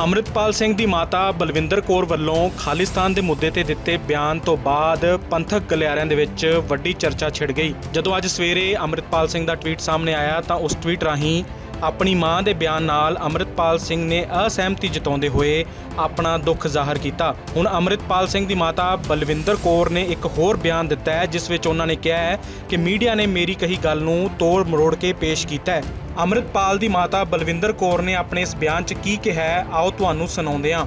ਅੰਮ੍ਰਿਤਪਾਲ ਸਿੰਘ ਦੀ ਮਾਤਾ ਬਲਵਿੰਦਰ ਕੌਰ ਵੱਲੋਂ ਖਾਲਿਸਤਾਨ ਦੇ ਮੁੱਦੇ ਤੇ ਦਿੱਤੇ ਬਿਆਨ ਤੋਂ ਬਾਅਦ ਪੰਥਕ ਗਲਿਆਰਿਆਂ ਦੇ ਵਿੱਚ ਵੱਡੀ ਚਰਚਾ ਛਿੜ ਗਈ। ਜਦੋਂ ਅੱਜ ਸਵੇਰੇ ਅੰਮ੍ਰਿਤਪਾਲ ਸਿੰਘ ਦਾ ਟਵੀਟ ਸਾਹਮਣੇ ਆਇਆ ਤਾਂ ਉਸ ਟਵੀਟ ਰਾਹੀਂ ਆਪਣੀ ਮਾਂ ਦੇ ਬਿਆਨ ਨਾਲ ਅੰਮ੍ਰਿਤਪਾਲ ਸਿੰਘ ਨੇ ਅਸਹਿਮਤੀ ਜਤਾਉਂਦੇ ਹੋਏ ਆਪਣਾ ਦੁੱਖ ਜ਼ਾਹਰ ਕੀਤਾ। ਹੁਣ ਅੰਮ੍ਰਿਤਪਾਲ ਸਿੰਘ ਦੀ ਮਾਤਾ ਬਲਵਿੰਦਰ ਕੌਰ ਨੇ ਇੱਕ ਹੋਰ ਬਿਆਨ ਦਿੱਤਾ ਹੈ, ਜਿਸ ਵਿੱਚ ਉਹਨਾਂ ਨੇ ਕਿਹਾ ਹੈ ਕਿ ਮੀਡੀਆ ਨੇ ਮੇਰੀ ਕਹੀ ਗੱਲ ਨੂੰ ਤੋੜ ਮਰੋੜ ਕੇ ਪੇਸ਼ ਕੀਤਾ ਹੈ। ਅੰਮ੍ਰਿਤਪਾਲ ਦੀ ਮਾਤਾ ਬਲਵਿੰਦਰ ਕੌਰ ਨੇ ਆਪਣੇ ਇਸ ਬਿਆਨ 'ਚ ਕੀ ਕਿਹਾ ਆਓ ਤੁਹਾਨੂੰ ਸੁਣਾਉਂਦੇ ਹਾਂ।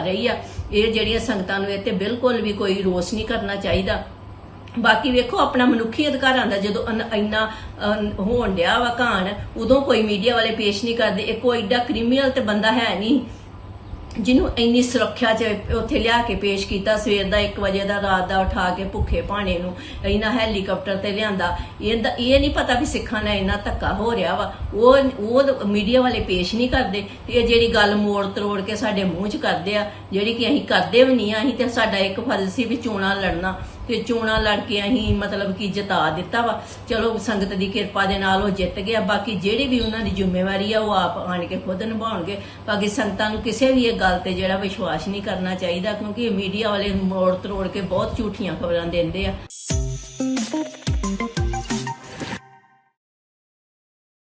ਰਹੀ ਆ। ਇਹ ਜਿਹੜੀਆਂ ਸੰਗਤਾਂ ਨੂੰ ਇਹ ਤੇ ਬਿਲਕੁਲ ਵੀ ਕੋਈ ਰੋਸ ਨਹੀਂ ਕਰਨਾ ਚਾਹੀਦਾ। ਬਾਕੀ ਵੇਖੋ, ਆਪਣਾ ਮਨੁੱਖੀ ਅਧਿਕਾਰਾਂ ਦਾ ਜਦੋਂ ਇੰਨਾ ਹੋਣ ਡਿਆ ਵਾ ਘਾਣ, ਉਦੋਂ ਕੋਈ ਮੀਡੀਆ ਵਾਲੇ ਪੇਸ਼ ਨਹੀਂ ਕਰਦੇ। ਇਹ ਕੋਈ ਏਡਾ ਕ੍ਰਿਮੀਨਲ ਤੇ ਬੰਦਾ ਹੈ ਨਹੀਂ। ਜਿਹਨੂੰ ਇੰਨੀ ਸੁਰੱਖਿਆ ਚ ਉੱਥੇ ਲਿਆ ਕੇ ਪੇਸ਼ ਕੀਤਾ, ਸਵੇਰ ਦਾ 1 ਵਜੇ ਦਾ, ਰਾਤ ਦਾ ਉਠਾ ਕੇ ਭੁੱਖੇ ਭਾਣੇ ਨੂੰ ਇਹਨਾਂ ਹੈਲੀਕਾਪਟਰ ਤੇ ਲਿਆਂਦਾ। ਇਹਦਾ, ਇਹ ਨਹੀਂ ਪਤਾ ਵੀ ਸਿੱਖਾਂ ਨਾਲ ਇੰਨਾ ਧੱਕਾ ਹੋ ਰਿਹਾ ਵਾ। ਉਹ ਉਹ ਮੀਡੀਆ ਵਾਲੇ ਪੇਸ਼ ਨਹੀਂ ਕਰਦੇ ਤੇ ਇਹ ਜਿਹੜੀ ਗੱਲ ਮੋੜ ਤਰੋੜ ਕੇ ਸਾਡੇ ਮੂੰਹ 'ਚ ਕਰਦੇ ਆ, ਜਿਹੜੀ ਕਿ ਅਸੀਂ ਕਰਦੇ ਵੀ ਨਹੀਂ ਆ, ਅਸੀਂ ਤੇ ਸਾਡਾ ਇੱਕ ਫਰਜ਼ ਸੀ ਵੀ ਚੋਣਾਂ ਲੜਨਾ ਤੇ ਚੋਣਾਂ ਲੜ ਕੇ ਅਸੀਂ ਮਤਲਬ ਕਿ ਜਿਤਾ ਦਿੱਤਾ ਵਾ। ਚਲੋ, ਸੰਗਤ ਦੀ ਕਿਰਪਾ ਦੇ ਨਾਲ ਉਹ ਜਿੱਤ ਗਿਆ। ਬਾਕੀ ਜਿਹੜੀ ਵੀ ਉਹਨਾਂ ਦੀ ਜ਼ਿੰਮੇਵਾਰੀ ਆ, ਉਹ ਆਪ ਆਣ ਕੇ ਖੁਦ ਨਿਭਾਉਣਗੇ। ਬਾਕੀ ਸੰਗਤਾਂ ਨੂੰ ਕਿਸੇ ਵੀ ਇਹ ਗੱਲ ਤੇ ਜਿਹੜਾ ਵਿਸ਼ਵਾਸ ਨਹੀਂ ਕਰਨਾ ਚਾਹੀਦਾ, ਕਿਉਂਕਿ ਇਹ ਮੀਡੀਆ ਵਾਲੇ ਮੋੜ ਤਰੋੜ ਕੇ ਬਹੁਤ ਝੂਠੀਆਂ ਖਬਰਾਂ ਦਿੰਦੇ ਆ।